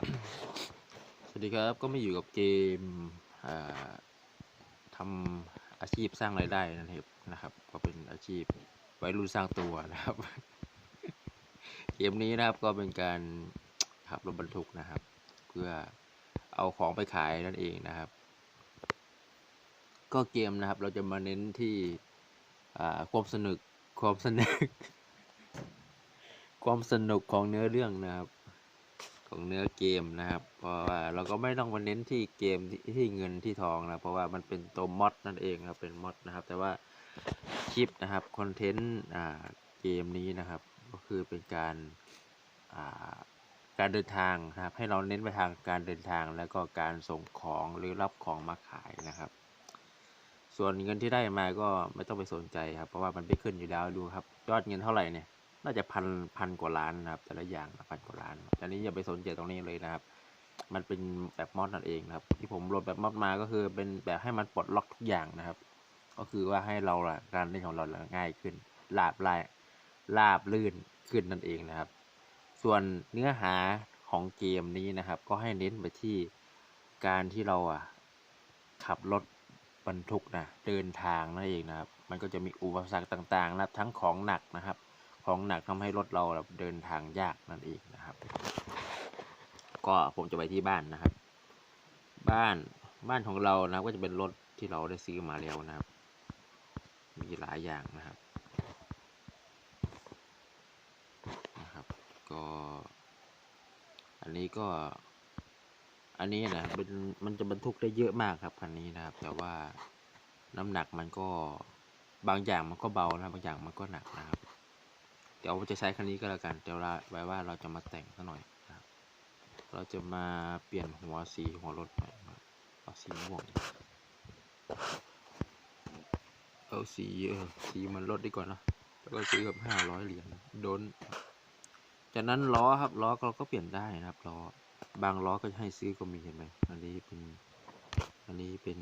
สวัสดีครับก็มาอยู่กับเกมทำอาชีพสร้างรายได้นะครับนะครับ ก็เป็นอาชีพไวัยรุ่นสร้างตัวนะครับ เกมนี้นะครับก็เป็นการขับรถบรรทุกนะครับ เพื่อเอาของไปขายนั่นเองนะครับ ก็เกมนะครับ เราจะมาเน้นที่ความสนุกความสนุกความสนุกของเนื้อเรื่องนะครับ ของเนื้อเกมนะครับ เพราะว่าเราก็ไม่ต้องมาเน้นที่เกมที่ที่เงินที่ทองนะ เพราะว่ามันเป็นตัวมอดนั่นเองครับ เป็นมอดนะครับ แต่ว่าคลิปนะครับคอนเทนต์อ่าเกมนี้นะครับ ก็คือเป็นการอ่าการเดินทางนะครับ ให้เราเน้นไปทางการเดินทางแล้วก็การส่งของหรือรับของมาขายนะครับ ส่วนเงินที่ได้มาก็ไม่ต้องไปสนใจครับ เพราะว่ามันไม่ขึ้นอยู่แล้วดูครับ ยอดเงินเท่าไหร่เนี่ย น่าจะพันพันกว่าล้านนะครับ แต่ละอย่างพันกว่าล้านอันนี้อย่าไปสนใจตรงนี้เลยนะครับ มันเป็นแบบมอดนั่นเองครับ ที่ผมโหลดแบบมอดมาก็คือเป็นแบบให้มันปลดล็อกทุกอย่างนะครับ ก็คือว่าให้เราการเล่นของเราง่ายขึ้นลาบไล่ลาบลื่นขึ้นนั่นเองนะครับ ส่วนเนื้อหาของเกมนี้นะครับ ก็ให้เน้นไปที่การที่เราอะขับรถบรรทุกนะเดินทางนั่นเองนะครับ มันก็จะมีอุปสรรคต่างๆนะทั้งของหนักนะครับ ของหนักทำให้รถเราแบบเดินทางยากนั่นเองนะครับ ก็ผมจะไปที่บ้านนะครับ บ้านบ้านของเรานะก็จะเป็นรถที่เราได้ซื้อมาแล้วนะครับ มีหลายอย่างนะครับนะครับ ก็ อันนี้ก็ อันนี้นะเป็นมันจะบรรทุกได้เยอะมากครับคันนี้นะครับ แต่ว่าน้ำหนักมันก็บางอย่างมันก็เบานะบางอย่างมันก็หนักนะครับ เดี๋ยวจะใช้คันนี้ก็แล้วกัน เดี๋ยวเราไว้ว่าเราจะมาแต่งซะหน่อยนะครับ เราจะมาเปลี่ยนหัวสีหัวรถใหม่เอาสีม่วงเอาสีเออสีมันลดดีกว่านะแล้วก็ซื้อกับห้าร้อยเหรียญโดน จากนั้นล้อครับล้อเราก็เปลี่ยนได้นะครับล้อบางล้อก็ให้ซื้อก็มีเห็นไหมอันนี้เป็นอันนี้เป็น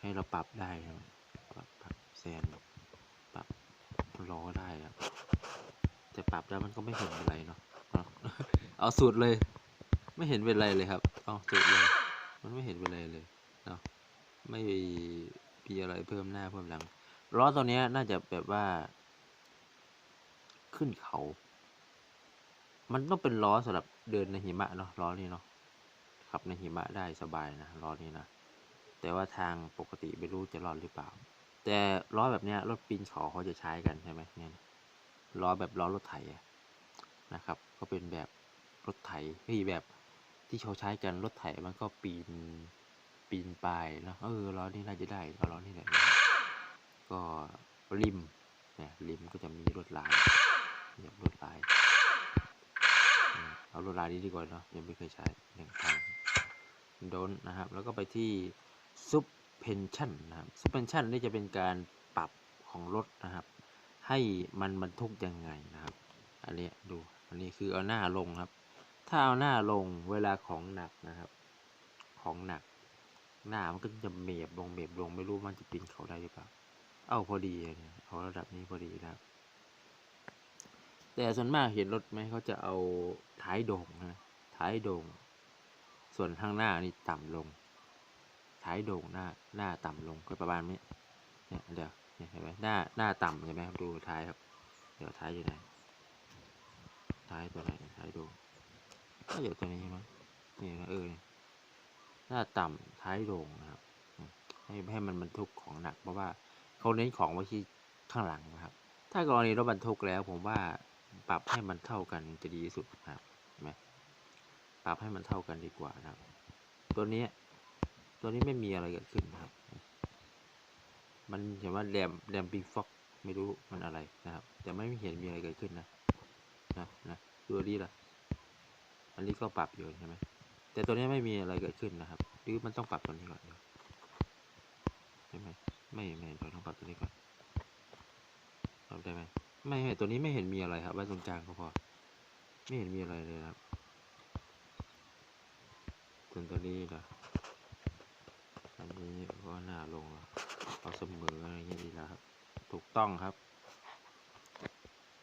ให้เราปรับได้ครับปรับแซน ล้อได้ครับแต่ปรับแล้วมันก็ไม่เห็นอะไรเนาะเอาเอาสุดเลย ไม่เห็นเป็นไรเลยครับเอาสุดเลยมันไม่เห็นเป็นไรเลยเนาะไม่มีอะไรเพิ่มหน้าเพิ่มหลังล้อตัวเนี้ยน่าจะแบบว่า ขึ้นเขา มันต้องเป็นล้อสำหรับเดินในหิมะเนาะล้อนี้เนาะขับในหิมะได้สบายนะล้อนี้นะแต่ว่าทางปกติไม่รู้จะรอดหรือเปล่า แต่ล้อแบบเนี้ยรถปีนเขาเขาจะใช้กันใช่ไหมเนี่ยล้อแบบล้อรถไถนะครับ ก็เป็นแบบรถไถเฮ้ยแบบที่เขาใช้กันรถไถมันก็ปีนปีนปลายเนะเออล้อนี้น่าจะได้ล้อนี้แหละก็ริมเนี่ยริมก็จะมีลวดลายแบบลวดลายเอาลวดลายนี้ดีกว่าเนาะยังไม่เคยใช้หนึ่งทางโดนนะครับ แล้วก็ไปที่ซุป เพนชั่นนะครับซุปเพนชั่นนี่จะเป็นการปรับของรถนะครับ ให้มันบรรทุกยังไงนะครับ อันนี้ดู อันนี้คือเอาหน้าลงครับ ถ้าเอาหน้าลงเวลาของหนักนะครับ ของหนัก หน้ามันก็จะเมบลงเมบลงไม่รู้มันจะปีนเขาได้หรือเปล่า เอาพอดีเลยเนี่ยเอาระดับนี้พอดีนะครับแต่ส่วนมากเห็นรถไหมเขาจะเอาท้ายโด่งนะท้ายโด่ง ส่วนข้างหน้านี่ต่ำลง ท้ายโด่งหน้าหน้าต่ำลงก็ประมาณนี้เนี่ยเดี๋ยวเนี่ยเห็นไหมหน้าหน้าต่ำใช่ไหมครับดูท้ายครับ เดี๋ยวท้ายอยู่ไหนท้ายตัวไหนท้ายโด่งก็อยู่ตัวนี้มั้งนี่นะเออหน้าต่ำท้ายโด่งนะครับให้ให้มันบรรทุกของหนัก เพราะว่าเขาเน้นของไว้ที่ข้างหลังนะครับ ถ้ากรณีรถบรรทุกแล้วผมว่าปรับให้มันเท่ากันจะดีที่สุดนะครับเห็นไหมปรับให้มันเท่ากันดีกว่านะครับ ตัวนี้ ตัวนี้ไม่มีอะไรเกิดขึ้นนะครับ มันเห็นว่าแรมแรมปิงฟ็อกไม่รู้มันอะไรนะครับ แต่ไม่เห็นมีอะไรเกิดขึ้นนะนะนะดูดีล่ะ อันนี้ก็ปรับอยู่ใช่ไหมแต่ตัวนี้ไม่มีอะไรเกิดขึ้นนะครับ หรือมันต้องปรับตัวนี้ก่อนใช่ไหมไม่ไม่เราต้องปรับตัวนี้ก่อนปรับได้ไหมไม่ไม่ตัวนี้ไม่เห็นมีอะไรครับไว้ตรงกลางก็พอ ไม่เห็นมีอะไรเลยครับส่วนตัวนี้นะอันนี้ ก็หน้าลงเอาเสมออะไรอย่างเงี้ยดีแล้วครับ ถูกต้องครับ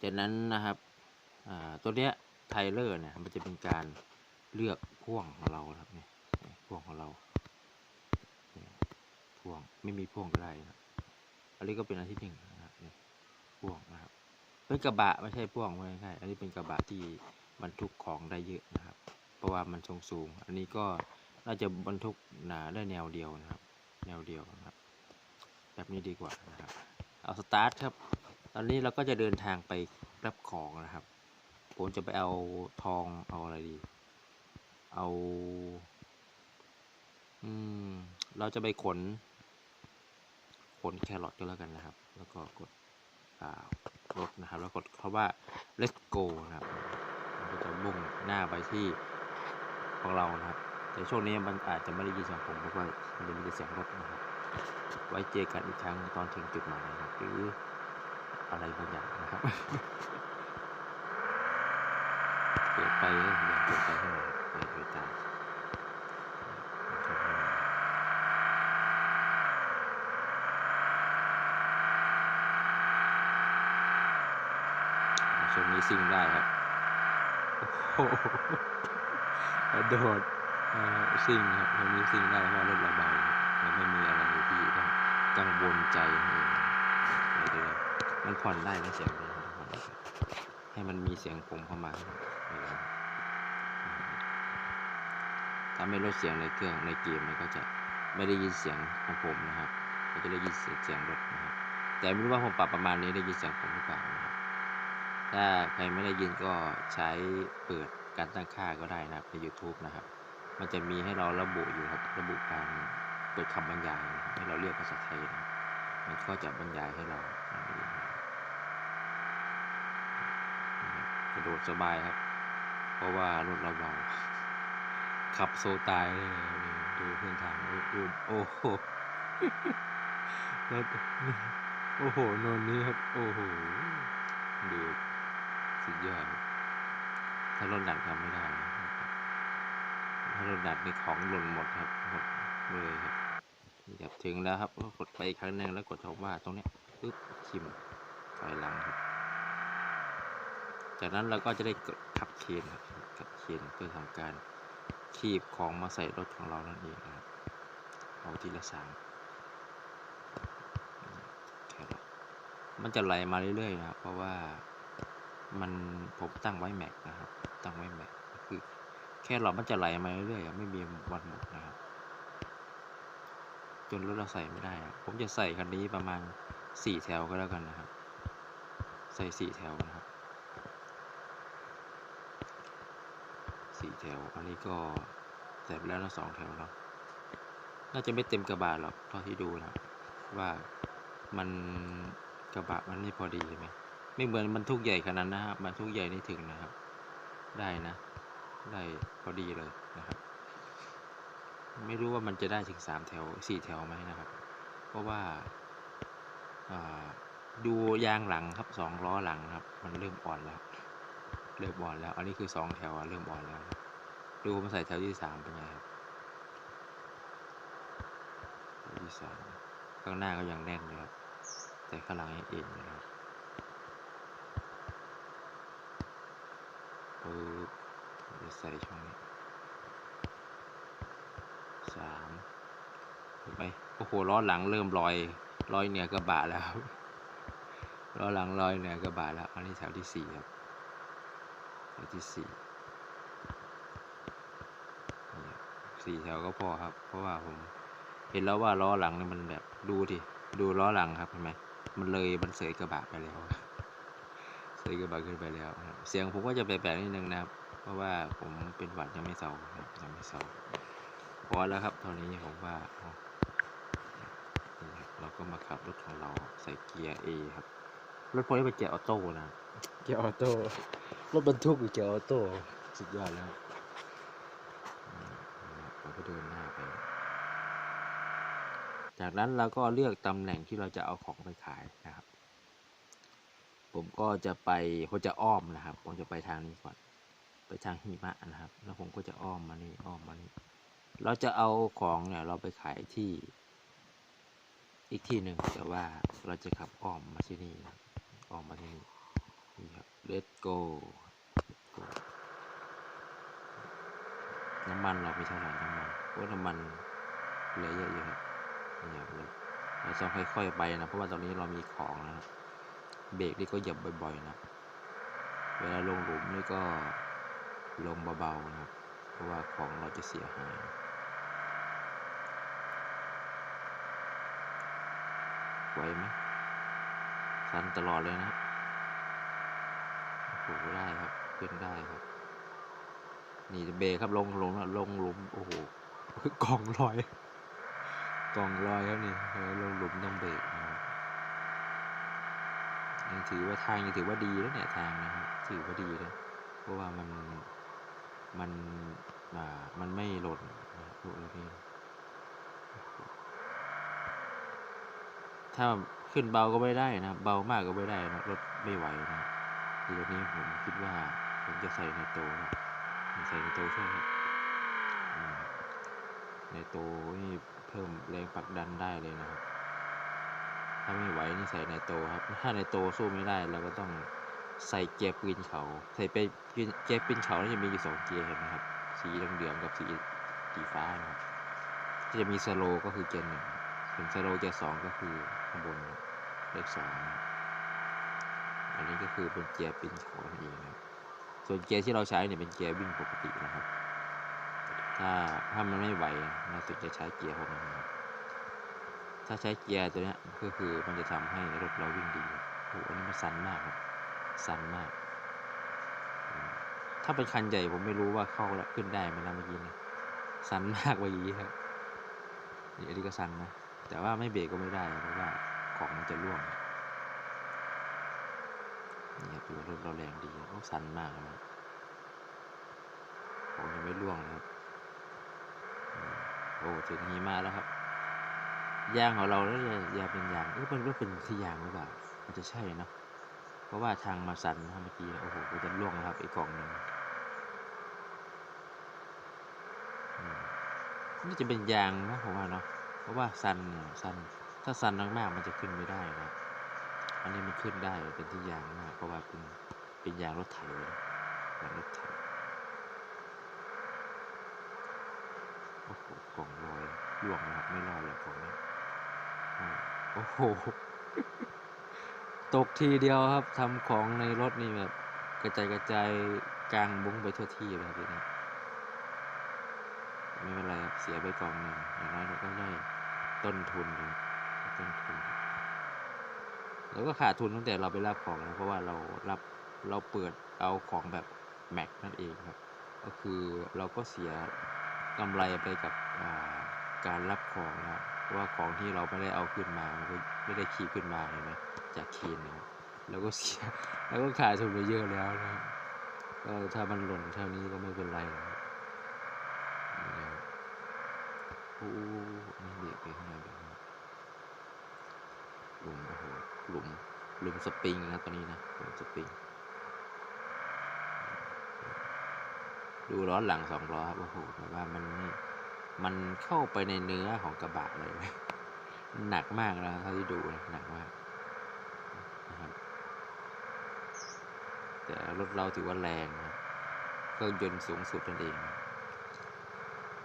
จากนั้นนะครับตัวเนี้ยไทเลอร์เนี่ยมันจะเป็นการเลือกพ่วงของเราครับเนี่ยพ่วงของเราพ่วงไม่มีพ่วงก็ได้นะอันนี้ก็เป็นอันที่หนึ่งนะครับเนี่ยพ่วงนะครับเป็นกระบะไม่ใช่พ่วงไม่ใช่อันนี้เป็นกระบะที่บรรทุกของได้เยอะนะครับ เพราะว่ามันทรงสูง อันนี้ก็น่าจะบรรทุกหนาได้แนวเดียวนะครับ แนวเดียวนะครับ แบบนี้ดีกว่านะครับ เอาสตาร์ทครับ ตอนนี้เราก็จะเดินทางไปรับของนะครับ ผมจะไปเอาทองเอาอะไรดี เอาอืมเราจะไปขน ขนแครอทก็แล้วกันนะครับ แล้วก็กดอ่ารถนะครับ แล้วกดคาว่า let's go นะครับมันก็จะมุ่งหน้าไปที่ของเรานะครับ แต่ช่วงนี้มันอาจจะไม่ได้ยินเสียงผมเพราะว่ามันจะมีแต่เสียงรถนะครับ ไว้เจอกันอีกครั้งตอนถึงจุดหมายนะครับหรืออะไรบางอย่างนะครับเปิดไปเลยอย่าเปิดไปให้หน่อยเปิดเปิดตาช่วงนี้ซิ่งได้ครับ โอ้โหโดด ซิ่งครับช่วงนี้ซิ่งได้เพราะรถเราเบาครับมันไม่มีอะไรที่ต้องกังวลใจเองเดี๋ยวเดี๋ยวมันผ่อนได้นะเสียงนี้มันผ่อนได้ให้มันมีเสียงผมเข้ามาถ้าไม่ลดเสียงในเครื่องในเกมมันก็จะไม่ได้ยินเสียงของผมนะครับก็จะได้ยินเสียงเสียงรถนะครับแต่ไม่รู้ว่าผมปรับประมาณนี้ได้ยินเสียงผมหรือเปล่านะครับถ้าใครไม่ได้ยินก็ใช้เปิดการตั้งค่าก็ได้นะครับใน YouTube นะครับ มันจะมีให้เราระบุอยู่ครับ ระบุการเปิดคำบรรยายให้เราเรียกภาษาไทยนะมันก็จะบรรยายให้เรานะครับกระโดดสบายครับ เพราะว่ารถเราเบาขับโซตายเลยดูเส้นทางดูดูโอ้โหรถโอ้โหนนนี้ครับ โอ้โหดูสุดยอดถ้ารถดัดทำไม่ได้ นะครับถ้ารถดัดนี่ของหล่นหมดครับหมดเลยครับจับถึงแล้วครับก็กดไปอีกครั้งหนึ่งแล้วกดคำว่าตรงนี้ปึ๊บชิมถอยหลังครับ จากนั้นเราก็จะได้กดขับเคนครับขับเคนเพื่อทำการคีบของมาใส่รถของเรานั่นเองนะครับเอาทีละสามมันจะไหลมาเรื่อยๆนะครับเพราะว่ามันผมตั้งไว้แม็กนะครับ ตั้งไว้แม็ก แค่หลอดมันจะไหลมาเรื่อยๆไม่มีวันหมดนะครับ จนรถเราใส่ไม่ได้ผมจะใส่คันนี้ประมาณสี่แถวก็แล้วกันนะครับ ใส่สี่แถวนะครับสี่แถว อันนี้ก็ใส่ไปแล้วนะสองแถวเนาะน่าจะไม่เต็มกระบะหรอกเท่าที่ดูนะว่ามันกระบะมันไม่พอดีใช่ไหมไม่เหมือนบรรทุกใหญ่ขนาดนนนะครับบรรทุกใหญ่นี่ถึงนะครับ ได้นะ ได้พอดีเลยนะครับ ไม่รู้ว่ามันจะได้ถึงสามแถวสี่แถวไหมนะครับ เพราะว่าดูยางหลังครับสองล้อหลังครับ มันเริ่มอ่อนแล้วเริ่มอ่อนแล้ว อันนี้คือสองแถวเริ่มอ่อนแล้ว ดูผมใส่แถวที่สามเป็นไงครับแถวที่สามข้างหน้าก็ยังแน่นอยู่ครับแต่ข้างหลังยังเอ็นนะครับปึ๊บ จะใส่ช่องนี้สามไหมโอ้โหล้อหลังเริ่มลอยลอยเหนือกระบะแล้วล้อหลังลอยเหนือกระบะแล้ว อันนี้แถวที่สี่ครับแถวที่สี่สี่แถวก็พอครับ เพราะว่าผมเห็นแล้วว่าล้อหลังนี่มันแบบดูดิดูล้อหลังครับเห็นไหมมันเลยมันเสยกระบะไปแล้วเสยกระบะขึ้นไปแล้ว เสียงผมก็จะแปลกๆนิดนึงนะครับ ราะว่าผมเป็นหวัดยังไม่เศร้าครับยังไม่เศร้าพอแล้วครับเท่านี้ผมว่าเอานี่ครับเราก็มาขับรถของเราใส่เกียร์ A ครับ รถพวกนี้เป็นเกียร์ออโต้นะครับเกียร์ออโต้รถบรรทุกหรือเกียร์ออโต้สุดยอดแล้วอืมนะครับเราก็เดินหน้าไป จากนั้นเราก็เลือกตำแหน่งที่เราจะเอาของไปขายนะครับ ผมก็จะไปผมจะอ้อมนะครับ ผมจะไปทางนี้ก่อน ไปทางหิมะนะครับ แล้วผมก็จะอ้อมมานี่อ้อมมานี่เราจะเอาของเนี่ยเราไปขายที่ อีกที่หนึ่งแต่ว่าเราจะขับอ้อมมาที่นี่นะอ้อมมาที่นี่นี่ครับ let's go let go น้ำมันเราไม่เท่าไหร่น้ำมันเพราะน้ำมันเหลือเยอะอยู่ครับนี่ยเลยเราต้องค่อยๆไปนะเพราะว่าตอนนี้เรามีของนะครับเบรกนี่ก็เหยียบบ่อย ๆ นะ เวลาลงหลุมนี่ก็ ลงเบาๆนะครับ เพราะว่าของเราจะเสียหายไหวไหมสันตลอดเลยนะโอ้โหได้ครับ ขึ้นได้ครับ นี่เบรกครับลงลงลงหลุมโอ้โหกล่องลอยกล่องลอยครับนี่ลงหลุมต้องเบรกนะครับยังถือว่าทางยังถือว่าดีแล้วเนี่ยทางนะครับถือว่าดีเลยเพราะว่ามัน มันอ่ามันไม่หล่นนะครับพวกนี้ถ้าขึ้นเบาก็ไม่ได้นะ เบามากก็ไม่ได้นะรถไม่ไหวนะทีนี้ผมคิดว่าผมจะใส่ในโตครับใส่ในโตช่วยในโตนี่เพิ่มแรงผลักดันได้เลยนะครับถ้าไม่ไหวนี่ใส่ในโตครับ ถ้าในโตสู้ไม่ได้เราก็ต้อง ใส่เกียร์ปีนเขาใส่ไปเกียร์ปีนเขานี่จะมีอยู่สองเกียร์เห็นไหมครับ สีเหลืองๆกับสีสีฟ้านะครับจะมีสโลก็คือเกียร์หนึ่งส่วนสโลเกียร์สองก็คือข้างบนเลขสองอันนี้ก็คือเป็นเกียร์ปีนเขานั่นเองครับส่วนเกียร์ที่เราใช้เนี่ยเป็นเกียร์วิ่งปกตินะครับ ถ้าถ้ามันไม่ไหวเราถึงจะใช้เกียร์พวกนั้นนะครับถ้าใช้เกียร์ตัวนี้ก็คือมันจะทำให้รถเราวิ่งดีโอ้โหอันนี้มันสั่นมากครับ สั่นมาก ถ้าเป็นคันใหญ่ผมไม่รู้ว่าเข้าแล้วขึ้นได้ไหมนะเมื่อกี้เนี่ยสั่นมากเมื่อกี้ครับนี่อันนี้ก็สั่นนะ แต่ว่าไม่เบรกก็ไม่ได้เพราะว่าของมันจะร่วง นี่ครับดูรถเราแรงดีโอ้สั่นมากนะของยังไม่ร่วงนะครับอืมโอ้ถึงหิมะแล้วครับยางของเราแล้วจะยางเป็นยางเออเป็นรถเป็นที่ยางหรือเปล่ามันจะใช่เนอะ เพราะว่าทางมาสั่นนะเมื่อกี้นะโอ้โหกูจะร่วงแล้วครับไอ้กล่องหนึ่งนี่จะเป็นยางนะผมว่าเนาะเพราะว่าซันเนี่ยซันถ้าซันมากๆมันจะขึ้นไม่ได้นะอันนี้มันขึ้นได้เป็นที่ยางมากเพราะว่าเป็นเป็นยางรถไถนะยางรถไถโอ้โหกล่องลอยล่วงนะครับไม่รอดเลยกล่องนี้โอ้โห ตกทีเดียวครับทำของในรถนี่แบบกระจายกระจายกลางบุ้งไปทั่วที่เลยครับทีนี้ไม่เป็นไรครับเสียไปกองหนึ่งอย่างน้อยเราก็ได้ต้นทุนครับต้นทุนแล้วก็ขาดทุนตั้งแต่เราไปรับของนะเพราะว่าเรารับเราเปิดเอาของแบบแม็กนั่นเองครับ ก็คือเราก็เสียกำไรไปกับการรับของนะครับ เพราะว่าของที่เราไม่ได้เอาขึ้นมามันก็ไม่ได้คีบขึ้นมาเห็นไหมจากเคนนะครับเราก็เสียแล้วก็ขาดทุนไปเยอะแล้วนะครับก็ถ้ามันหล่นเท่านี้ก็ไม่เป็นไรนะครับนี่นะครับโอ้นี่เบรกไปข้างในเบรกข้างหลุมโอ้โหหลุมหลุมสปริงนะตอนนี้นะหลุมสปริงดูล้อหลังสองล้อครับโอ้โหแบบว่ามันนี่ มันเข้าไปในเนื้อของกระบะเลย หนักมากนะเท่าที่ดูนะหนักมากนะครับแต่รถเราถือว่าแรงนะเครื่องยนต์สูงสุดนั่นเอง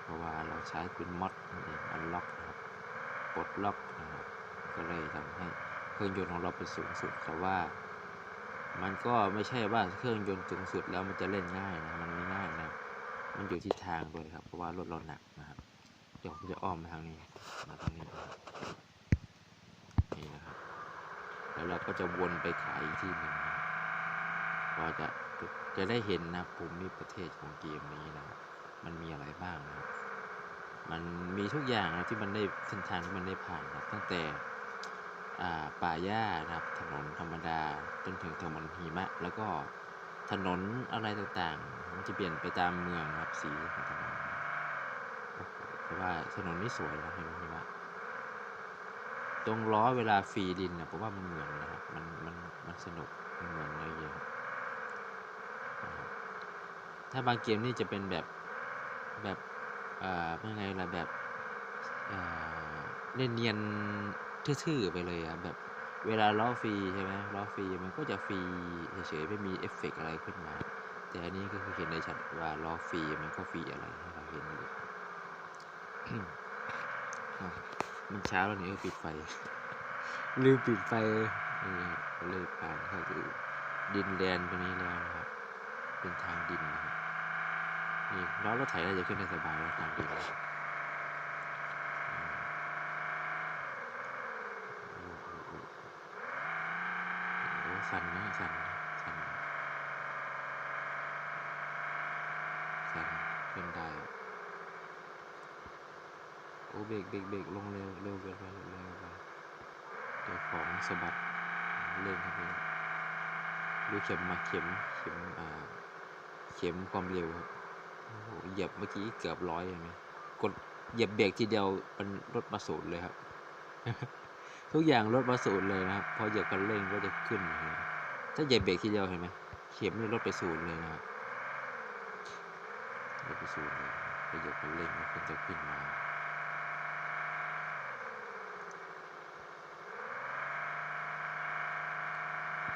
เพราะว่าเราใช้เป็นมอดนั่นเองอันล็อกนะครับปลดล็อกนะครับก็เลยทำให้เครื่องยนต์ของเราเป็นสูงสุดแต่ว่า มันก็ไม่ใช่ว่าเครื่องยนต์สูงสุดแล้วมันจะเล่นง่ายนะมันไม่ง่ายนะมันอยู่ที่ทางด้วยครับ เพราะว่ารถเราหนักนะครับ เดี๋ยวผมจะอ้อมมาทางนี้ มาทางนี้นะครับนี่นะครับ แล้วเราก็จะวนไปขายอีกที่หนึ่งนะก็จะจะได้เห็นนะภูมิประเทศของเกมนี้นะครับ มันมีอะไรบ้างนะครับ มันมีทุกอย่างนะที่มันได้เส้นทางที่มันได้ผ่านนะตั้งแต่อ่าป่าหญ้านะครับ ถนนธรรมดาจนถึงถนนหิมะ แล้วก็ถนนอะไรต่างๆ มันจะเปลี่ยนไปตามเมืองครับสีของถนน แต่ว่าถนนนี่สวยนะเห็นไหมหิมตรงล้อเวลาฟรีดินนะผมว่ามันเหมือนนะครับ มันมันมันสนุกมันเหมือนเนื้อเยอะถ้าบางเกมนี่จะเป็นแบบแบบเอ่อเป็นไงล่ะแบบเอ่อเนียนทื่อๆไปเลยอะแบบเวลาล้อฟรีใช่ไหมล้อฟรีมันก็จะฟรีเฉยๆไม่มีเอฟเฟกอะไรขึ้นมา แต่อันนี้ก็คือเห็นได้ชัดว่าล้อฟรีมันก็ฟรีอะไรให้เราเห็นอยู่ มันเช้าแล้วนี่เออปิดไฟ ลืมปิดไฟนี่ครับก็เลยผ่านเข้าสู่ดินแดนตรงนี้แล้วนะครับ เป็นทางดินนะครับนี่ล้อรถไถเราจะขึ้นได้สบายแล้วทางดินนะครับอืมโอ้โหโอ้โหโอ้โหสั่นนะสั่นนะสั่นนะสั่นขึ้นได้ โอ้เบรกเบรกเบรกลงเร็วเร็วเกินไปเร็วไปเดี๋ยวของสะบัดเร่งครับพี่ดูเข็มมาเข็มเข็มอ่าเข็มความเร็วครับโอ้โหเหยียบเมื่อกี้เกือบร้อยเห็นไหมกดเหยียบเบรกทีเดียวมันรถมาศูนย์เลยครับ ทุกอย่างรถมาศูนย์เลยนะครับพอเหยียบคันเร่งก็จะขึ้นเลยถ้าเหยียบเบรกทีเดียวเห็นไหมเข็มนี่รถไปศูนย์เลยนะครับรถไปศูนย์เลยพอเหยียบคันเร่งมันจะขึ้นมา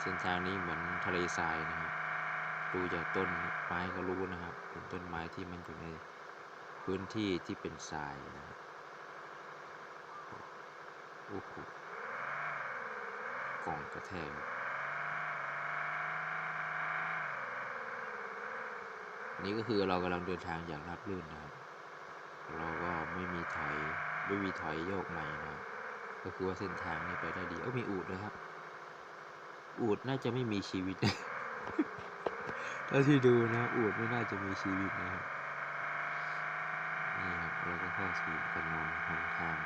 ส้นทางนี้เหมือนทะเลทรายนะครับดูจากต้นไม้ก็รู้นะครับ เป็นต้นไม้ที่มันอยู่ในพื้นที่ที่เป็นทรายนะครับโอ้โหกล่องกระแทกนนี้ก็คือเรากำลังเดินทางอย่างราบรื่นนะครับ เราก็ไม่มีถอยไม่มีถอยโยกใหม่นะ ก็คือว่าเส้นทางนี้ไปได้ดี เอ้ามีอูดเลยครับ อูดน่าจะไม่มีชีวิตเท่าที่ดูนะ อูดไม่น่าจะมีชีวิตนะครับนี่ครับแล้วก็เข้าสู่ถนนหนทาง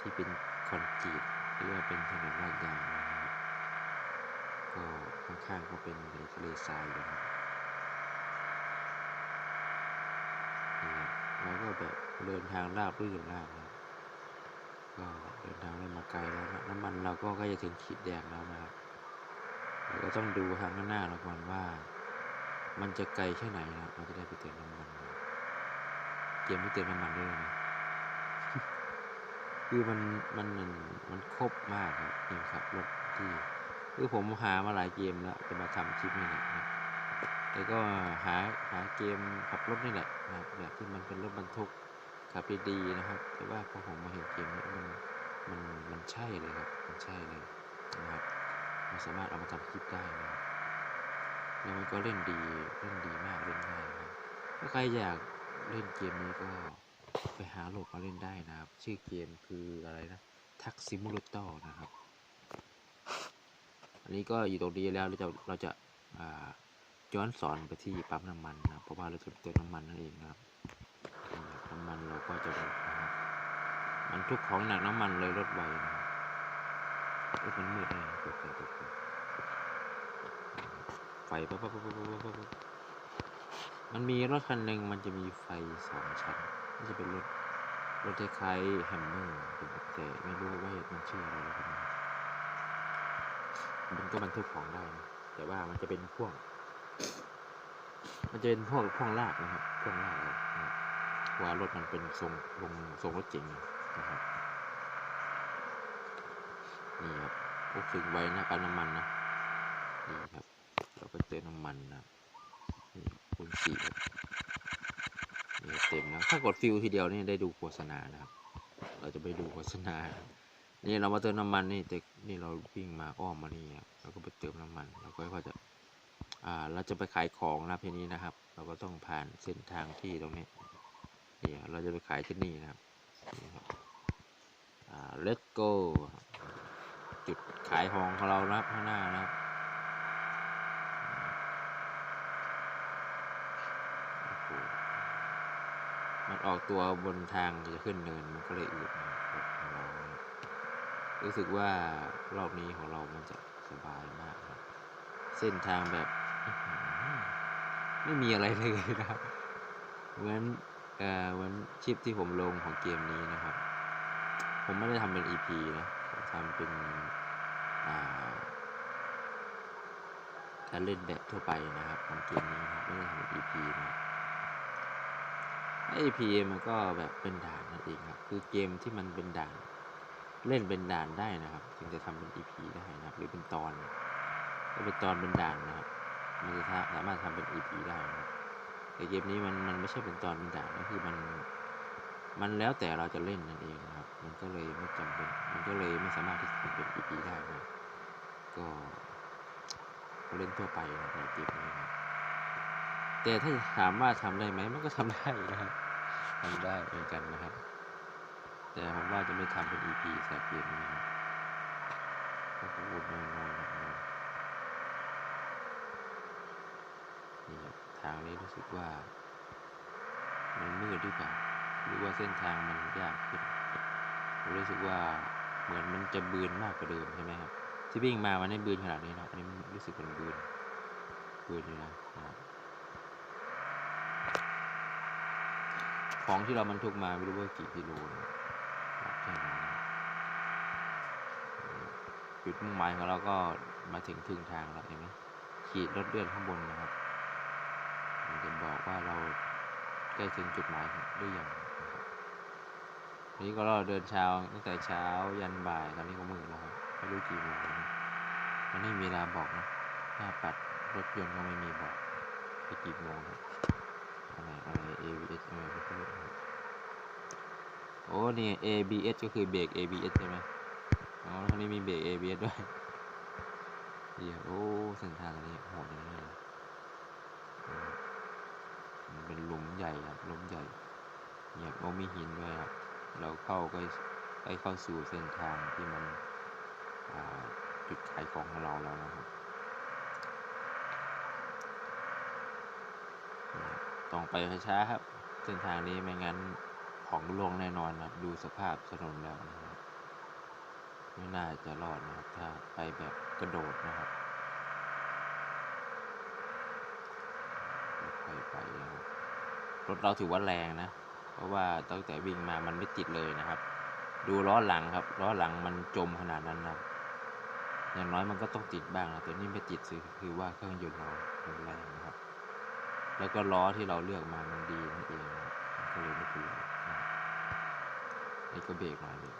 ที่เป็นคอนกรีตหรือว่าเป็นถนนลาดยางนะครับก็ข้างๆก็เป็นทะเลทรายอยู่นะครับแล้วก็แบบเดินทางราบรื่นมากนะครับก็เดินทางได้มาไกลแล้วนะน้ำมันเราก็ใกล้จะถึงขีดแดงแล้วนะครับ เราก็ต้องดูทางข้างหน้าเราก่อนว่า มันจะไกลแค่ไหนนะครับเราจะได้ไปเติมน้ำมันเกมไม่เติมน้ำมันด้วยนะคือมันมันมันมันครบมากครับเกมขับรถที่คือผมหามาหลายเกมแล้วจะมาทำคลิปนี่แหละนะแต่ก็หาหาเกมขับรถนี่แหละนะครับแบบที่มันเป็นรถบรรทุกขับดีๆนะครับ แต่ว่าพอผมมาเห็นเกมนี้มันมันมันใช่เลยครับ มันใช่เลยนะครับ มันสามารถเอามาทำคลิปได้นะครับแล้วมันก็เล่นดีเล่นดีมากเล่นง่ายนะครับถ้าใครอยากเล่นเกมนี้ก็ไปหาโหลดมาเล่นได้นะครับ ชื่อเกมคืออะไรนะทักซิมูเลเตอร์นะครับ อันนี้ก็อยู่ตรงนี้แล้วเราจะเราจะย้อนสอนไปที่ปั๊มน้ำมันนะเพราะว่าเราจะเติมน้ำมันนั่นเองนะครับน้ำมันเราก็จะแบบนะครับมันทุกของหนักน้ำมันเลยลดไวนะครับ เอ้มันมืดเลยเปิดไฟปิดไฟปั๊บปั๊บปั๊บปั๊บปั๊บมันมีรถคันหนึ่งมันจะมีไฟสองชั้นมันจะเป็นรถรถคล้ายแฮมเมอร์แต่ไม่รู้ว่ามันชื่ออะไรนะครับมันก็บรรทุกของได้นะแต่ว่ามันจะเป็นพ่วง มันจะเป็นพ่วกพ่วงลากนะครับพ่วงลากนะว่ารถมันเป็นทรงทรงทรงรถเก๋งนะครับ นี่ครับโอ้ฝึกไว้นะปั๊มน้ำมันนะนี่ครับ เราก็เติมน้ำมันนะนี่คูณสี่ครับนี่เต็มแล้วถ้ากดฟิลทีเดียวนี่ได้ดูโฆษณานะครับ เราจะไปดูโฆษณา นี่เรามาเติมน้ำมันนี่แต่นี่เราวิ่งมาอ้อมมานี่ครับเราก็ไปเติมน้ำมันเราก็จะอ่าเราจะไปขายของนะเพนี้นะครับ เราก็ต้องผ่านเส้นทางที่ตรงนี้นี่เราจะไปขายที่นี่นะครับนี่ครับอ่า let's go จุดขายของของเรานะครับข้างหน้านะครับมันออกตัวบนทางจะขึ้นเนินมันก็เลยอืดนะครับรู้สึกว่ารอบนี้ของเรามันจะสบายมากครับ เส้นทางแบบ ไม่มีอะไรเลยนะครับเหมือนเอ่อเหมือนคลิปที่ผมลงของเกมนี้นะครับ ผมไม่ได้ทำเป็น EP นะ ทำเป็นการเล่นแบบทั่วไปนะครับ ของเกมนี้นะไม่ได้ทำเป็น EP นะ EP มันก็แบบเป็นด่านนั่นเองครับ คือเกมที่มันเป็นด่าน เล่นเป็นด่านได้นะครับถึงจะทำเป็น EP ได้นะครับ หรือเป็นตอนก็เป็นตอนเป็นด่านนะครับ มันจะสามารถทำเป็น EP ได้นะครับแต่แต่เกมนี้มันมันไม่ใช่เป็นตอนเป็นด่านก็คือมัน มันแล้วแต่เราจะเล่นนั่นเองนะครับ มันก็เลยไม่จำเป็น มันก็เลยไม่สามารถที่จะเป็น EP ได้นะก็ก็เล่นทั่วไปนะในเกมนี้นะแต่ถ้าถามว่าทำได้ไหมมันก็ทำได้นะครับทำได้เหมือนกันนะครับ แต่ผมว่าจะไม่ทำเป็น EP สำหรับเกมนี้นะก็พูดน้อยๆนะนี่ครับทางนี้รู้สึกว่า มันมืดหรือเปล่า หรือว่าเส้นทางมันยากขึ้นผมรู้สึกว่าเหมือนมันจะบืนมากกว่าเดิมใช่ไหมครับ ที่วิ่งมามันไม่บืนขนาดนี้นะอันนี้รู้สึกมันบืนบืนอยู่นะนะครับของที่เราบรรทุกมาไม่รู้ว่ากี่กิโลนะแค่นั้นจุดมุ่งหมายของเราก็มาถึงครึ่งทางแล้วเห็นไหมขีดรถเลื่อนข้างบนนะครับ มันจะบอกว่าเราใกล้ถึงจุดหมายหรือยัง วันนี้ก็เราเดินเช้าตั้งแต่เช้ายันบ่ายตอนนี้ก็มืดแล้วครับไม่รู้กี่โมงแล้วนะมันไม่มีเวลาบอกนะหน้าปัดรถยนต์ก็ไม่มีบอกไปกี่โมงครับอะไรอะไร ABS อะไรไม่รู้โอ้นี่ ABS ก็คือเบรก ABS ใช่ไหมอ๋อท่านี้มีเบรก ABS ด้วยเดี๋ยวโอ้เส้นทางอันนี้โหดอย่างนี้เลยมันเป็นหลุมใหญ่ครับหลุมใหญ่เนี่ยโอมีหินด้วยครับ เราเข้าใกล้ใกล้เข้าสู่เส้นทางที่มันจุดขายของของเราแล้วนะครับ ต้องไปช้าๆครับ เส้นทางนี้ไม่งั้นของลวงแน่นอนครับดูสภาพถนนแล้วนะครับไม่น่าจะรอดนะครับ ถ้าไปแบบกระโดดนะครับค่อยไปนะครับรถเราถือว่าแรงนะ เพราะว่าตั้งแต่วิ่งมามันไม่ติดเลยนะครับ ดูล้อหลังครับล้อหลังมันจมขนาดนั้นนะอย่างน้อยมันก็ต้องติดบ้างนะแต่นี่ไม่ติดสิคือว่าเครื่องยนต์เรามันแรงนะครับ แล้วก็ล้อที่เราเลือกมามันดีนั่นเองก็เลยไม่เป็นไรนะครับนี่ก็เบรกมาเลย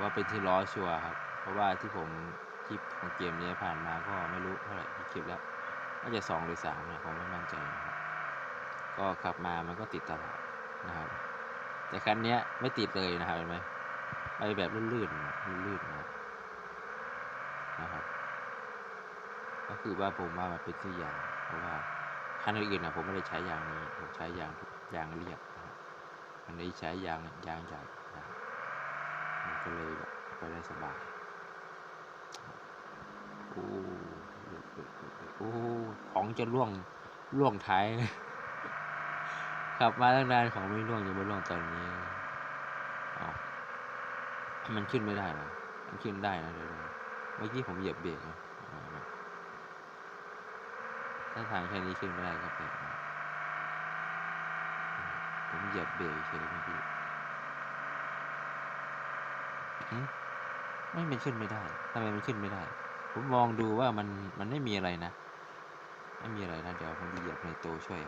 ว่าเป็นที่ล้อชัวร์ครับ เพราะว่าที่ผมคลิปของเกมนี้ผ่านมาก็ไม่รู้เท่าไหร่กี่คลิปแล้ว น่าจะสองหรือสามเนี่ยผมไม่มั่นใจนะครับก็ขับมามันก็ติดตลอดนะครับ แต่คันนี้ไม่ติดเลยนะครับเห็นไหมไปแบบลื่นๆลื่นๆนะนะครับ ก็คือว่าผมว่ามันเป็นที่ยางเพราะว่าคันอื่นๆนะผมไม่ได้ใช้ยางนี้ผมใช้ยางยางเรียบอันนี้ใช้ยางยางใหญ่นะครับมันก็เลยแบบไปได้สบายโอ้ โอ้ของจะล่วงล่วงท้ายขับมาตั้งนานของไม่ล่วงยังไม่ล่วงตอนนี้เอามันขึ้นไม่ได้นะมันขึ้นได้นะเดี๋ยวเมื่อกี้ผมเหยียบเบรกนะเอามาถ้าทางแค่นี้ขึ้นไม่ได้ครับแต่ผมเหยียบเบรกเฉยเมื่อกี้ไม่มันขึ้นไม่ได้ทำไมมันขึ้นไม่ได้ ผมมองดูว่ามันมันไม่มีอะไรนะ ไม่มีอะไรนะ เดี๋ยวผมจะเหยียบในโตวช่วย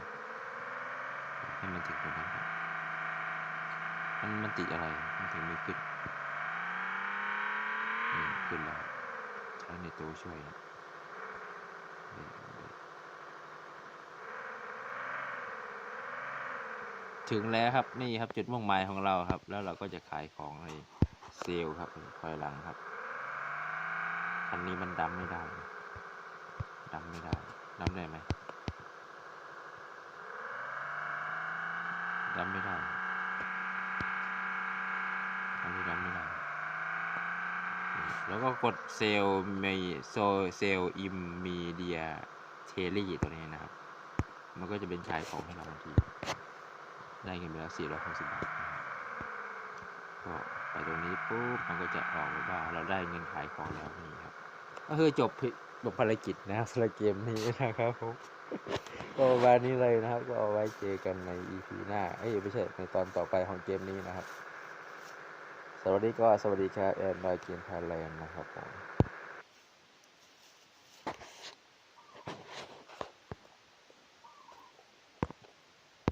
ให้มันถึงตรงนั้นมันมันติดอะไรมันถึงไม่ขึ้นนี่ขึ้นแล้วใช้ในโตวช่วยถึงแล้วครับนี่ครับจุดมุ่งหมายของเราครับ แล้วเราก็จะขายของในเซลครับคอยหลังครับ คันนี้มันดำไม่ได้ดำไม่ได้ดำได้ไหมดำไม่ได้อันนี้ดำไม่ได้ แล้วก็กดเซลล์มีโซเซลล์อิมมีเดียเทลี่ตัวนี้นะครับ มันก็จะเป็นขายของให้เราทันที ได้เงินไปแล้ว460บาทก็ไปตรงนี้ปุ๊บมันก็จะออกมาว่าเราได้เงินขายของแล้วนี่ครับ ก็คือจบจบภารกิจนะครับสำหรับเกมนี้นะครับผมก็วันนี้เลยนะครับ ก็เอาไว้เจอกันใน EP หน้าเอ้ยไม่ใช่ในตอนต่อไปของเกมนี้นะครับสวัสดีก็สวัสดีครับแอนดรอยเกมไทยแลนด์นะครับผม